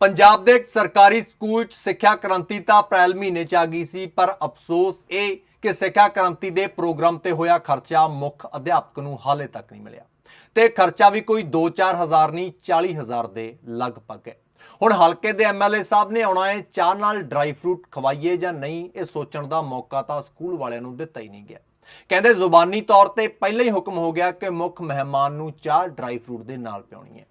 ਪੰਜਾਬ ਦੇ ਸਰਕਾਰੀ ਸਕੂਲ 'ਚ ਸਿੱਖਿਆ ਕ੍ਰਾਂਤੀ ਤਾਂ ਅਪ੍ਰੈਲ ਮਹੀਨੇ 'ਚ ਆ ਗਈ ਸੀ, ਪਰ ਅਫਸੋਸ ਇਹ ਕਿ ਸਿੱਖਿਆ ਕ੍ਰਾਂਤੀ ਦੇ ਪ੍ਰੋਗਰਾਮ ਤੇ ਹੋਇਆ ਖਰਚਾ ਮੁੱਖ ਅਧਿਆਪਕ ਨੂੰ ਹਾਲੇ ਤੱਕ ਨਹੀਂ ਮਿਲਿਆ। ਤੇ ਖਰਚਾ ਵੀ ਕੋਈ 2-4 ਹਜ਼ਾਰ ਨਹੀਂ 40 ਹਜ਼ਾਰ ਦੇ ਲਗਭਗ ਹੈ। ਹੁਣ ਹਲਕੇ ਦੇ ਐਮਐਲਏ ਸਾਹਿਬ ਨੇ ਆਉਣਾ ਹੈ, ਚਾਹ ਨਾਲ ਡਰਾਈ ਫਰੂਟ ਖਵਾਈਏ ਜਾਂ ਨਹੀਂ, ਇਹ ਸੋਚਣ ਦਾ ਮੌਕਾ ਤਾਂ ਸਕੂਲ ਵਾਲਿਆਂ ਨੂੰ ਦਿੱਤਾ ਹੀ ਨਹੀਂ ਗਿਆ। ਕਹਿੰਦੇ ਜ਼ੁਬਾਨੀ ਤੌਰ ਤੇ ਪਹਿਲਾਂ ਹੀ ਹੁਕਮ ਹੋ ਗਿਆ ਕਿ ਮੁੱਖ ਮਹਿਮਾਨ ਨੂੰ ਚਾਹ ਡਰਾਈ ਫਰੂਟ ਦੇ ਨਾਲ ਪਿਉਣੀ ਹੈ।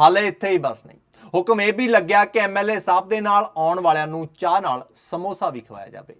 ਹਾਲੇ ਇੱਥੇ ਹੀ ਬਸ ਨਹੀਂ। ਹੁਕਮ ਇਹ ਵੀ ਲੱਗਿਆ ਕਿ ਐਮਐਲਏ ਸਾਹਿਬ ਦੇ ਨਾਲ ਆਉਣ ਵਾਲਿਆਂ ਨੂੰ ਚਾਹ ਨਾਲ ਸਮੋਸਾ ਵੀ ਖਵਾਇਆ ਜਾਵੇ।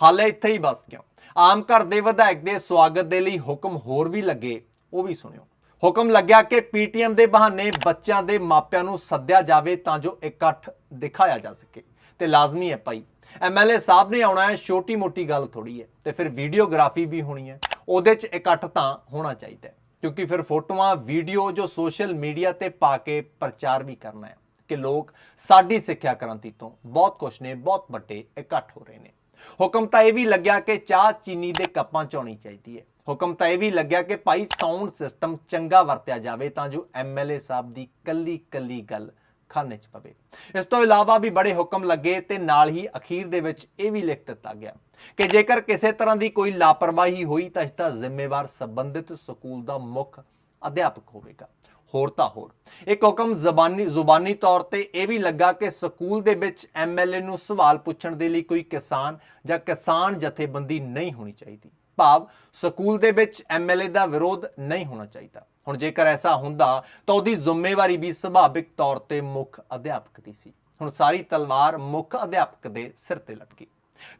ਹਾਲੇ ਇੱਥੇ ਹੀ ਬਸ ਕਿਉਂ? ਆਮ ਘਰ ਦੇ ਵਿਧਾਇਕ ਦੇ ਸਵਾਗਤ ਦੇ ਲਈ ਹੁਕਮ ਹੋਰ ਵੀ ਲੱਗੇ, ਉਹ ਵੀ ਸੁਣਿਓ। ਹੁਕਮ ਲੱਗਿਆ ਕਿ ਪੀਟੀਐਮ ਦੇ ਬਹਾਨੇ ਬੱਚਿਆਂ ਦੇ ਮਾਪਿਆਂ ਨੂੰ ਸੱਦਿਆ ਜਾਵੇ ਤਾਂ ਜੋ ਇਕੱਠ ਦਿਖਾਇਆ ਜਾ ਸਕੇ। ਤੇ ਲਾਜ਼ਮੀ ਹੈ ਭਾਈ ਐਮਐਲਏ ਸਾਹਿਬ ਨੇ ਆਉਣਾ ਹੈ ਛੋਟੀ ਮੋਟੀ ਗੱਲ ਥੋੜੀ ਹੈ ਤੇ ਫਿਰ ਵੀਡੀਓਗ੍ਰਾਫੀ ਵੀ ਹੋਣੀ ਹੈ, ਉਹਦੇ 'ਚ ਇਕੱਠ ਤਾਂ ਹੋਣਾ ਚਾਹੀਦਾ ਕਿਉਂਕਿ ਫਿਰ ਫੋਟੋਆਂ, ਵੀਡੀਓ ਜੋ ਸੋਸ਼ਲ ਮੀਡੀਆ ਤੇ ਪਾ ਕੇ ਪ੍ਰਚਾਰ ਵੀ ਕਰਨਾ ਹੈ। ਕਿ ਲੋਕ ਸਾਡੀ ਸਿੱਖਿਆ ਕ੍ਰਾਂਤੀ ਤੋਂ ਬਹੁਤ ਕੁਝ ਨੇ, ਬਹੁਤ ਵੱਡੇ ਇਕੱਠ ਹੋ ਰਹੇ ਨੇ। ਹੁਕਮ ਤਾਂ ਇਹ ਵੀ ਲੱਗਿਆ ਕਿ ਚਾਹ ਚੀਨੀ ਦੇ ਕੱਪਾਂ 'ਚ ਹੋਣੀ ਚਾਹੀਦੀ ਹੈ। ਹੁਕਮ ਤਾਂ ਇਹ ਵੀ ਲੱਗਿਆ ਕਿ ਭਾਈ ਸਾਊਂਡ ਸਿਸਟਮ ਚੰਗਾ ਵਰਤਿਆ ਜਾਵੇ ਤਾਂ ਜੋ ਐਮਐਲਏ ਸਾਹਿਬ ਦੀ ਕੱਲੀ ਕੱਲੀ ਗੱਲ ਖਾਨੇ 'ਚ ਪਵੇ। ਇਸ ਤੋਂ ਇਲਾਵਾ ਵੀ ਬੜੇ ਹੁਕਮ ਲੱਗੇ ਤੇ ਨਾਲ ਹੀ ਅਖੀਰ ਦੇ ਵਿੱਚ ਇਹ ਵੀ ਲਿਖ ਦਿੱਤਾ ਗਿਆ ਕਿ ਜੇਕਰ ਕਿਸੇ ਤਰ੍ਹਾਂ ਦੀ ਕੋਈ ਲਾਪਰਵਾਹੀ ਹੋਈ ਤਾਂ ਇਸ ਦਾ ਜ਼ਿੰਮੇਵਾਰ ਸੰਬੰਧਿਤ ਸਕੂਲ ਦਾ ਮੁੱਖ ਅਧਿਆਪਕ ਹੋਵੇਗਾ। ਹੋਰ ਤਾਂ ਹੋਰ। ਇੱਕ ਹੁਕਮ ਜ਼ਬਾਨੀ, ਜ਼ੁਬਾਨੀ ਤੌਰ ਤੇ ਇਹ ਵੀ ਲੱਗਾ ਕਿ ਸਕੂਲ ਦੇ ਵਿੱਚ ਐਮਐਲਏ ਨੂੰ ਸਵਾਲ ਪੁੱਛਣ ਦੇ ਲਈ ਕੋਈ ਕਿਸਾਨ ਜਾਂ ਕਿਸਾਨ ਜਥੇਬੰਦੀ ਨਹੀਂ ਹੋਣੀ ਚਾਹੀਦੀ। ਭਾਵ ਸਕੂਲ ਦੇ ਵਿੱਚ ਐਮਐਲਏ ਦਾ ਵਿਰੋਧ ਨਹੀਂ ਹੋਣਾ ਚਾਹੀਦਾ। ਹੁਣ ਜੇਕਰ ਐਸਾ ਹੁੰਦਾ, ਤਾਂ ਉਹਦੀ ਜ਼ਿੰਮੇਵਾਰੀ ਵੀ ਸੁਭਾਵਿਕ ਤੌਰ ਤੇ ਮੁੱਖ ਅਧਿਆਪਕ ਦੀ ਸੀ। ਹੁਣ ਸਾਰੀ ਤਲਵਾਰ ਮੁੱਖ ਅਧਿਆਪਕ ਦੇ ਸਿਰ ਤੇ ਲਟਕੀ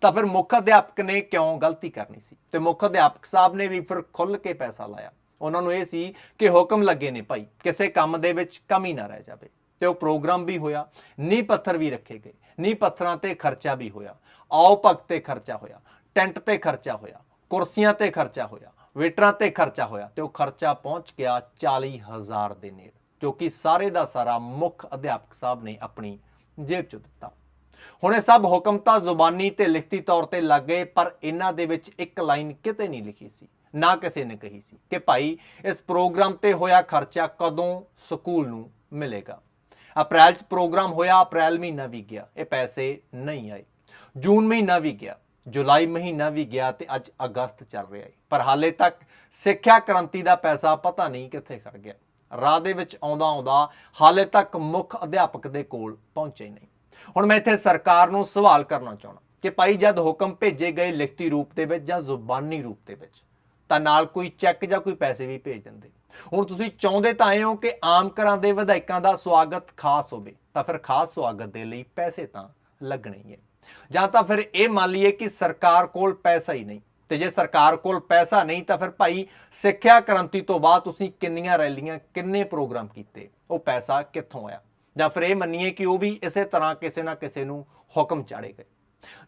ਤਾਂ ਫਿਰ ਮੁੱਖ ਅਧਿਆਪਕ ਨੇ ਕਿਉਂ ਗਲਤੀ ਕਰਨੀ ਸੀ? ਤੇ ਮੁੱਖ ਅਧਿਆਪਕ ਸਾਹਿਬ ਨੇ ਵੀ ਫਿਰ ਖੁੱਲ ਕੇ ਪੈਸਾ ਲਾਇਆ। ਉਹਨਾਂ ਨੂੰ ਇਹ ਸੀ ਕਿ ਹੁਕਮ ਲੱਗੇ ਨੇ ਭਾਈ, ਕਿਸੇ ਕੰਮ ਦੇ ਵਿੱਚ ਕਮੀ ਨਾ ਰਹਿ ਜਾਵੇ। ਤੇ ਉਹ ਪ੍ਰੋਗਰਾਮ ਵੀ ਹੋਇਆ, ਨੀਂਹ ਪੱਥਰ ਵੀ ਰੱਖੇ ਗਏ। ਨੀਂਹ ਪੱਥਰਾਂ ਤੇ ਖਰਚਾ ਵੀ ਹੋਇਆ, ਆਓ ਭਗਤ ਤੇ ਖਰਚਾ ਹੋਇਆ, ਟੈਂਟ ਤੇ ਖਰਚਾ ਹੋਇਆ, ਕੁਰਸੀਆਂ ਤੇ ਖਰਚਾ ਹੋਇਆ, ਵੇਟਰਾਂ ਤੇ ਖਰਚਾ ਹੋਇਆ, ਤੇ ਉਹ ਖਰਚਾ ਪਹੁੰਚ ਗਿਆ 40000 ਦੇ ਨੇੜੇ, ਜੋ ਕਿ ਸਾਰੇ ਦਾ ਸਾਰਾ ਮੁੱਖ ਅਧਿਆਪਕ ਸਾਹਿਬ ਨੇ ਆਪਣੀ ਜੇਬ ਚੋਂ ਦਿੱਤਾ। ਹੁਣ ਇਹ ਸਭ ਹੁਕਮ ਤਾਂ ਜ਼ੁਬਾਨੀ ਤੇ ਲਿਖਤੀ ਤੌਰ ਤੇ ਲੱਗ ਗਏ ਪਰ ਇਹਨਾਂ ਦੇ ਵਿੱਚ ਇੱਕ ਲਾਈਨ ਕਿਤੇ ਨਹੀਂ ਲਿਖੀ ਸੀ, ਨਾ ਕਿਸੇ ਨੇ ਕਹੀ ਸੀ ਕਿ ਭਾਈ, ਇਸ ਪ੍ਰੋਗਰਾਮ ਤੇ ਹੋਇਆ ਖਰਚਾ ਕਦੋਂ ਸਕੂਲ ਨੂੰ ਮਿਲੇਗਾ? ਅਪ੍ਰੈਲ 'ਚ ਪ੍ਰੋਗਰਾਮ ਹੋਇਆ, ਅਪ੍ਰੈਲ ਮਹੀਨਾ ਵੀ ਗਿਆ, ਇਹ ਪੈਸੇ ਨਹੀਂ ਆਏ। ਜੂਨ ਮਹੀਨਾ ਵੀ ਗਿਆ, ਜੁਲਾਈ ਮਹੀਨਾ ਵੀ ਗਿਆ ਤੇ ਅੱਜ ਅਗਸਤ ਚੱਲ ਰਿਹਾ ਹੈ ਪਰ ਹਾਲੇ ਤੱਕ ਸਿੱਖਿਆ ਕ੍ਰਾਂਤੀ ਦਾ ਪੈਸਾ ਪਤਾ ਨਹੀਂ ਕਿੱਥੇ ਖੜ ਗਿਆ। ਰਾਹ ਦੇ ਵਿੱਚ ਆਉਂਦਾ ਆਉਂਦਾ ਹਾਲੇ ਤੱਕ ਮੁੱਖ ਅਧਿਆਪਕ ਦੇ ਕੋਲ ਪਹੁੰਚੇ ਨਹੀਂ। ਹੁਣ ਮੈਂ ਇੱਥੇ ਸਰਕਾਰ ਨੂੰ ਸਵਾਲ ਕਰਨਾ ਚਾਹਣਾ ਕਿ ਭਾਈ ਜਦ ਹੁਕਮ ਭੇਜੇ ਗਏ ਲਿਖਤੀ ਰੂਪ ਦੇ ਵਿੱਚ ਜਾਂ ਜ਼ੁਬਾਨੀ ਰੂਪ ਦੇ ਵਿੱਚ, ਤਾਂ ਨਾਲ ਕੋਈ ਚੈੱਕ ਜਾਂ ਕੋਈ ਪੈਸੇ ਵੀ ਭੇਜ ਦਿੰਦੇ? ਹੁਣ ਤੁਸੀਂ ਚਾਹੁੰਦੇ ਤਾਂ ਆਏ ਹੋ ਕਿ ਆਮ ਘਰਾਂ ਦੇ ਵਿਧਾਇਕਾਂ ਦਾ ਸਵਾਗਤ ਖਾਸ ਹੋਵੇ, ਤਾਂ ਫਿਰ ਖਾਸ ਸਵਾਗਤ ਦੇ ਲਈ ਪੈਸੇ ਤਾਂ ਲੱਗਣੇ ਹੀ ਹੈ। ਜਾਂ ਤਾਂ ਫਿਰ ਇਹ ਮੰਨ ਲਈਏ ਕਿ ਸਰਕਾਰ ਕੋਲ ਪੈਸਾ ਹੀ ਨਹੀਂ, ਤੇ ਜੇ ਸਰਕਾਰ ਕੋਲ ਪੈਸਾ ਨਹੀਂ, ਤਾਂ ਫਿਰ ਭਾਈ ਸਿੱਖਿਆ ਕ੍ਰਾਂਤੀ ਤੋਂ ਬਾਅਦ ਤੁਸੀਂ ਕਿੰਨੀਆਂ ਰੈਲੀਆਂ, ਕਿੰਨੇ ਪ੍ਰੋਗਰਾਮ ਕੀਤੇ, ਉਹ ਪੈਸਾ ਕਿੱਥੋਂ ਆਇਆ? ਜਾਂ ਫਿਰ ਇਹ ਮੰਨੀਏ ਕਿ ਉਹ ਵੀ ਇਸੇ ਤਰ੍ਹਾਂ ਕਿਸੇ ਨਾ ਕਿਸੇ ਨੂੰ ਹੁਕਮ ਚਾੜੇ ਗਏ।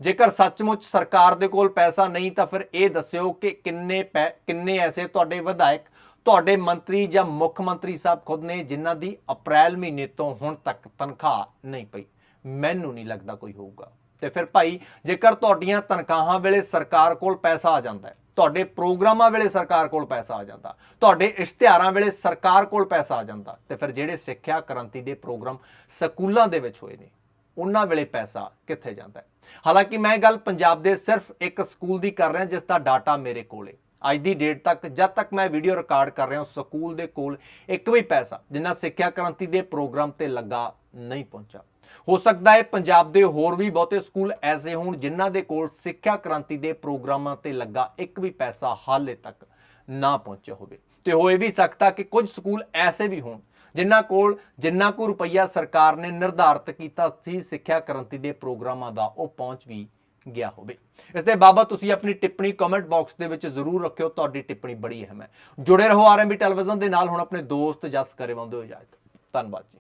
ਜੇਕਰ ਸੱਚਮੁੱਚ ਸਰਕਾਰ ਦੇ ਕੋਲ ਪੈਸਾ ਨਹੀਂ ਤਾਂ ਫਿਰ ਇਹ ਦੱਸਿਓ ਕਿ ਕਿੰਨੇ ਪੈ- ਕਿੰਨੇ ਐਸੇ ਤੁਹਾਡੇ ਵਿਧਾਇਕ, ਤੁਹਾਡੇ ਮੰਤਰੀ ਜਾਂ ਮੁੱਖ ਮੰਤਰੀ ਸਾਹਿਬ ਖੁਦ ਨੇ ਜਿਨ੍ਹਾਂ ਦੀ ਅਪ੍ਰੈਲ ਮਹੀਨੇ ਤੋਂ ਹੁਣ ਤੱਕ ਤਨਖਾਹ ਨਹੀਂ ਪਈ। ਮੈਨੂੰ ਨਹੀਂ ਲੱਗਦਾ ਕੋਈ ਹੋਊਗਾ। ਤੇ ਫਿਰ ਭਾਈ, ਜੇਕਰ ਤੁਹਾਡੀਆਂ ਤਨਖਾਹਾਂ ਵੇਲੇ ਸਰਕਾਰ ਕੋਲ ਪੈਸਾ ਆ ਜਾਂਦਾ ਹੈ, ਤੁਹਾਡੇ ਪ੍ਰੋਗਰਾਮਾਂ ਵੇਲੇ ਸਰਕਾਰ ਕੋਲ ਪੈਸਾ ਆ ਜਾਂਦਾ, ਤੁਹਾਡੇ ਇਸ਼ਤਿਹਾਰਾਂ ਵੇਲੇ ਸਰਕਾਰ ਕੋਲ ਪੈਸਾ ਆ ਜਾਂਦਾ, ਤੇ ਫਿਰ ਜਿਹੜੇ ਸਿੱਖਿਆ ਕ੍ਰਾਂਤੀ ਦੇ ਪ੍ਰੋਗਰਾਮ ਸਕੂਲਾਂ ਦੇ ਵਿੱਚ ਹੋਏ ਨੇ, ਉਹਨਾਂ ਵੇਲੇ ਪੈਸਾ ਕਿੱਥੇ ਜਾਂਦਾ ਹੈ? ਹਾਲਾਂਕਿ ਮੈਂ ਇਹ ਗੱਲ ਪੰਜਾਬ ਦੇ ਸਿਰਫ ਇੱਕ ਸਕੂਲ ਦੀ ਕਰ ਰਿਹਾ, ਜਿਸ ਦਾ ਡਾਟਾ ਮੇਰੇ ਕੋਲ ਹੈ। ਅੱਜ ਦੀ ਡੇਟ ਤੱਕ, ਜਦ ਤੱਕ ਮੈਂ ਵੀਡੀਓ ਰਿਕਾਰਡ ਕਰ ਰਿਹਾ ਹਾਂ, ਸਕੂਲ ਦੇ ਕੋਲ ਇੱਕ ਵੀ ਪੈਸਾ, ਜਿੰਨਾ ਸਿੱਖਿਆ ਕ੍ਰਾਂਤੀ ਦੇ ਪ੍ਰੋਗਰਾਮ ਤੇ ਲੱਗਾ ਨਹੀਂ ਪਹੁੰਚਾ ਹੋ ਸਕਦਾ ਹੈ ਪੰਜਾਬ ਦੇ ਹੋਰ ਵੀ ਬਹੁਤੇ ਸਕੂਲ ਐਸੇ ਹੋਣ ਜਿਨ੍ਹਾਂ ਦੇ ਕੋਲ ਸਿੱਖਿਆ ਕ੍ਰਾਂਤੀ ਦੇ ਪ੍ਰੋਗਰਾਮਾਂ ਤੇ ਲੱਗਾ ਇੱਕ ਵੀ ਪੈਸਾ ਹਾਲੇ ਤੱਕ ਨਾ ਪਹੁੰਚਿਆ ਹੋਵੇ। ਤੇ ਹੋਏ ਵੀ ਸਕਦਾ ਕਿ ਕੁਝ ਸਕੂਲ ਐਸੇ ਵੀ ਹੋਣ ਜਿਨ੍ਹਾਂ ਕੋਲ ਜਿੰਨਾ ਕੁ ਰੁਪਈਆ ਸਰਕਾਰ ਨੇ ਨਿਰਧਾਰਤ ਕੀਤਾ ਸੀ ਸਿੱਖਿਆ ਕ੍ਰਾਂਤੀ ਦੇ ਪ੍ਰੋਗਰਾਮਾਂ ਦਾ, ਉਹ ਪਹੁੰਚ ਵੀ ਗਿਆ ਹੋਵੇ। ਇਸ ਦੇ ਬਾਬਤ ਤੁਸੀਂ ਆਪਣੀ ਟਿੱਪਣੀ ਕਮੈਂਟ ਬਾਕਸ ਦੇ ਵਿੱਚ ਜ਼ਰੂਰ ਰੱਖਿਓ, ਤੁਹਾਡੀ ਟਿੱਪਣੀ ਬੜੀ ਅਹਿਮ ਹੈ। ਜੁੜੇ ਰਹੋ ਆਰਐਮਬੀ ਟੈਲੀਵਿਜ਼ਨ ਦੇ ਨਾਲ, ਹੁਣ ਆਪਣੇ ਦੋਸਤ ਜਸ ਕਰੇਵਾਉਂਦੇ ਵੰਦੋ ਇਜਾਜ਼ਤ ਧੰਨਵਾਦ ਜੀ।